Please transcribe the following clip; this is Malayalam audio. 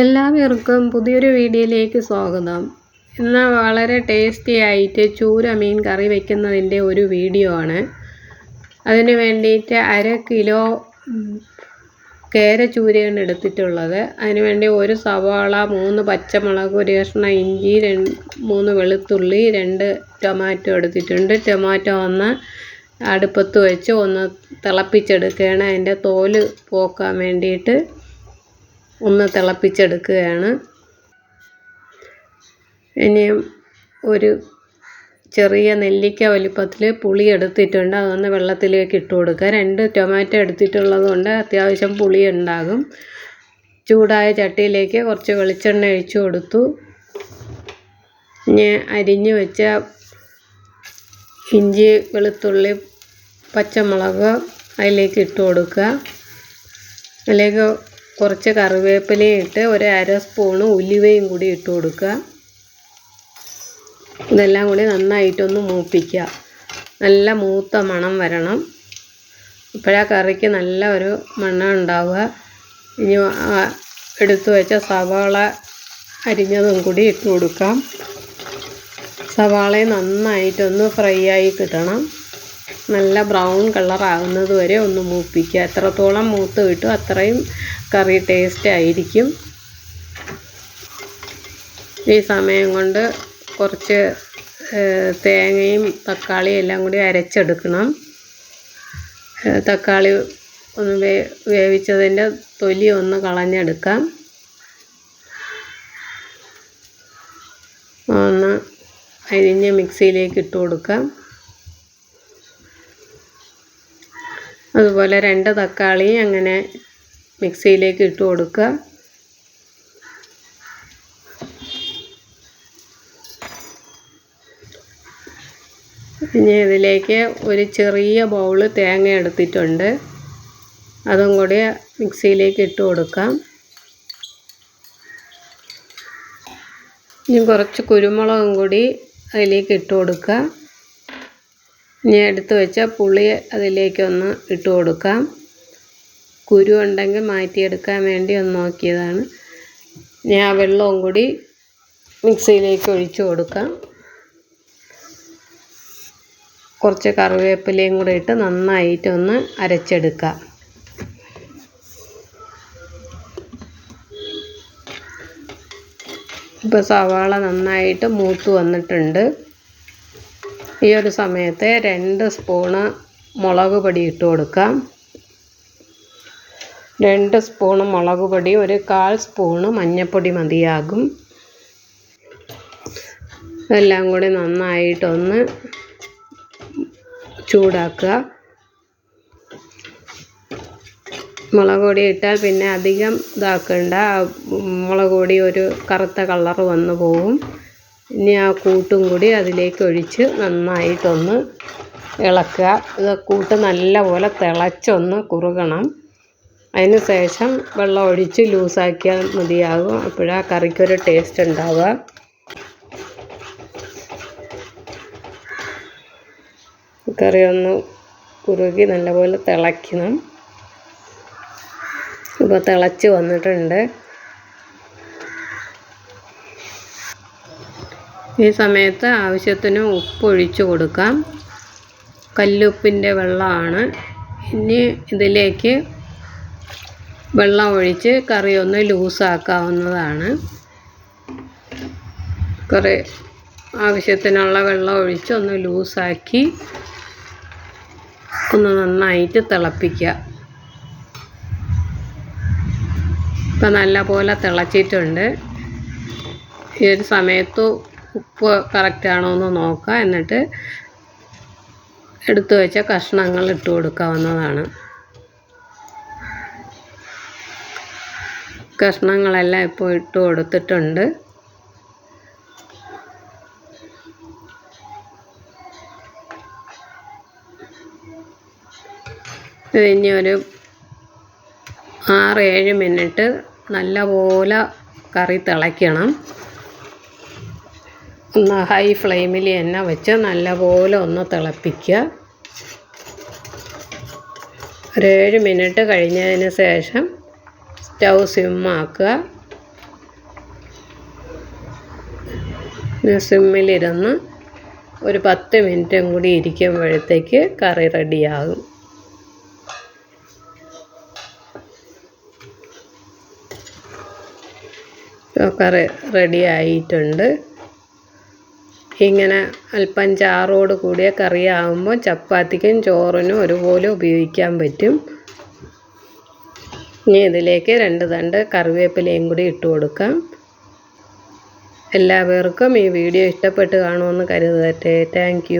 എല്ലാവർക്കും പുതിയൊരു വീഡിയോയിലേക്ക് സ്വാഗതം. ഇന്ന് വളരെ ടേസ്റ്റി ആയിട്ട് ചൂര മീൻ കറി വയ്ക്കുന്നതിന്റെ ഒരു വീഡിയോ ആണ്. അതിന് വേണ്ടിയിട്ട് അര കിലോ കേര ചൂരയാണ് എടുത്തിട്ടുള്ളത്. അതിന് വേണ്ടി ഒരു സവാള മൂന്ന് പച്ചമുളക് ഒരു കഷ്ണം ഇഞ്ചി രണ്ട് മൂന്ന് വെളുത്തുള്ളി രണ്ട് ടൊമാറ്റോ എടുത്തിട്ടുണ്ട്. ടൊമാറ്റോ ഒന്ന് അടുപ്പത്ത് വെച്ച് ഒന്ന് തിളപ്പിച്ചെടുക്കുകയാണ്. അതിന്റെ തോൽ പോക്കാൻ വേണ്ടിയിട്ട് ഒന്ന് തിളപ്പിച്ചെടുക്കുകയാണ്. ഇനി ഒരു ചെറിയ നെല്ലിക്ക വലിപ്പത്തിൽ പുളി എടുത്തിട്ടുണ്ട്. അതൊന്ന് വെള്ളത്തിലേക്ക് ഇട്ട് കൊടുക്കുക. രണ്ട് ടൊമാറ്റോ എടുത്തിട്ടുള്ളതുകൊണ്ട് അത്യാവശ്യം പുളി ഉണ്ടാകും. ചൂടായ ചട്ടിയിലേക്ക് കുറച്ച് വെളിച്ചെണ്ണ ഒഴിച്ചു കൊടുത്തു. ഇനി അരിഞ്ഞു വെച്ച ഇഞ്ചി വെളുത്തുള്ളി പച്ചമുളക് അതിലേക്ക് ഇട്ട് കൊടുക്കുക. അതിലേക്ക് കുറച്ച് കറിവേപ്പിലയും ഇട്ട് ഒരു അര സ്പൂണ് ഉലുവയും കൂടി ഇട്ട് കൊടുക്കുക. ഇതെല്ലാം കൂടി നന്നായിട്ടൊന്ന് മൂപ്പിക്കുക. നല്ല മൂത്ത മണം വരണം. ഇപ്പോഴാ കറിക്ക് നല്ല ഒരു മണം ഉണ്ടാവുക. ഇനി എടുത്തു വെച്ച സവാള അരിഞ്ഞതും കൂടി ഇട്ട് കൊടുക്കാം. സവാളയും നന്നായിട്ടൊന്ന് ഫ്രൈ ആയി കിട്ടണം. നല്ല ബ്രൗൺ കളറാകുന്നത് വരെ ഒന്ന് മൂപ്പിക്കുക. എത്രത്തോളം മൂത്ത് കിട്ടും അത്രയും കറി ടേസ്റ്റ് ആയിരിക്കും. ഈ സമയം കൊണ്ട് കുറച്ച് തേങ്ങയും തക്കാളിയും എല്ലാം കൂടി അരച്ചെടുക്കണം. തക്കാളി ഒന്ന് വേ വേവിച്ചതിന്റെ തൊലി ഒന്ന് കളഞ്ഞെടുക്കാം. ഒന്ന് അരിഞ്ഞ് മിക്സിയിലേക്ക് ഇട്ട് കൊടുക്കാം. അതുപോലെ രണ്ട് തക്കാളി അങ്ങനെ മിക്സിയിലേക്ക് ഇട്ട് കൊടുക്കുക. ഇനി ഇതിലേക്ക് ഒരു ചെറിയ ബൗൾ തേങ്ങ എടുത്തിട്ടുണ്ട്. അതും കൂടി മിക്സിയിലേക്ക് ഇട്ട് കൊടുക്കാം. ഇനി കുറച്ച് കുരുമുളകും കൂടി അതിലേക്ക് ഇട്ട് കൊടുക്കാം. ഇനി എടുത്ത് വെച്ച പുളി അതിലേക്കൊന്ന് ഇട്ട് കൊടുക്കാം. കുരു ഉണ്ടെങ്കിൽ മാറ്റിയെടുക്കാൻ വേണ്ടി ഒന്ന് നോക്കിയതാണ്. ഞാൻ ആ വെള്ളവും കൂടി മിക്സിയിലേക്ക് ഒഴിച്ചു കൊടുക്കാം. കുറച്ച് കറിവേപ്പിലയും കൂടെ ഇട്ട് നന്നായിട്ടൊന്ന് അരച്ചെടുക്കാം. ഇപ്പോൾ സവാള നന്നായിട്ട് മൂത്ത് വന്നിട്ടുണ്ട്. ഈ ഒരു സമയത്ത് രണ്ട് സ്പൂണ് മുളക് പൊടി ഇട്ട് കൊടുക്കാം. രണ്ട് സ്പൂണ് മുളക് പൊടി ഒരു കാൽ സ്പൂണ് മഞ്ഞൾപ്പൊടി മതിയാകും. എല്ലാം കൂടി നന്നായിട്ടൊന്ന് ചൂടാക്കുക. മുളക് പൊടി ഇട്ടാൽ പിന്നെ അധികം ഇതാക്കണ്ട. മുളക് പൊടി ഒരു കറുത്ത കളർ വന്നു പോകും ഇനി ആ കൂട്ടും കൂടി അതിലേക്ക് ഒഴിച്ച് നന്നായിട്ടൊന്ന് ഇളക്കുക. ഇത് കൂട്ട് നല്ലപോലെ തിളച്ചൊന്ന് കുറുകണം. അതിന് ശേഷം വെള്ളം ഒഴിച്ച് ലൂസാക്കിയാൽ മതിയാകും. അപ്പോഴാ കറിക്കൊരു ടേസ്റ്റ് ഉണ്ടാവുക. കറി ഒന്ന് കുറുകി നല്ലപോലെ തിളയ്ക്കണം. ഇപ്പോൾ തിളച്ച് വന്നിട്ടുണ്ട്. ഈ സമയത്ത് ആവശ്യത്തിന് ഉപ്പൊഴിച്ച് കൊടുക്കാം. കല്ലുപ്പിന്റെ വെള്ളമാണ്. ഇനി ഇതിലേക്ക് വെള്ളം ഒഴിച്ച് കറി ഒന്ന് ലൂസാക്കാവുന്നതാണ്. കുറേ ആവശ്യത്തിനുള്ള വെള്ളം ഒഴിച്ച് ഒന്ന് ലൂസാക്കി ഒന്ന് നന്നായിട്ട് തിളപ്പിക്കുക. ഇപ്പം നല്ല പോലെ തിളച്ചിട്ടുണ്ട്. ഈ ഒരു സമയത്ത് ഉപ്പ് കറക്റ്റാണോ എന്ന് നോക്കുക. എന്നിട്ട് എടുത്തു വെച്ച കഷ്ണങ്ങൾ ഇട്ട് കൊടുക്കാവുന്നതാണ്. കഷ്ണങ്ങളെല്ലാം ഇപ്പോൾ ഇട്ട് കൊടുത്തിട്ടുണ്ട്. ഇനി ഒരു ആറ് ഏഴ് മിനിറ്റ് നല്ലപോലെ കറി തിളയ്ക്കണം. ഒന്ന് ഹൈ ഫ്ലെയിമിൽ എണ്ണ വെച്ച് നല്ലപോലെ ഒന്ന് തിളപ്പിക്കുക. ഒരു ഏഴ് മിനിറ്റ് കഴിഞ്ഞതിന് ശേഷം സ്റ്റൗ സിമ്മാക്കുക. സിമ്മിലിരുന്ന് ഒരു പത്ത് മിനിറ്റും കൂടി ഇരിക്കുമ്പോഴത്തേക്ക് കറി റെഡിയാകും. കറി റെഡി ആയിട്ടുണ്ട് ഇങ്ങനെ അല്പം ചാറോട് കൂടിയ കറിയാകുമ്പോൾ ചപ്പാത്തിക്കും ചോറിനും ഒരുപോലെ ഉപയോഗിക്കാൻ പറ്റും. ഇനി ഇതിലേക്ക് രണ്ട് തണ്ട് കറിവേപ്പിലയും കൂടി ഇട്ട് കൊടുക്കാം. എല്ലാവർക്കും ഈ വീഡിയോ ഇഷ്ടപ്പെട്ട് കാണുമെന്ന് കരുതട്ടെ താങ്ക്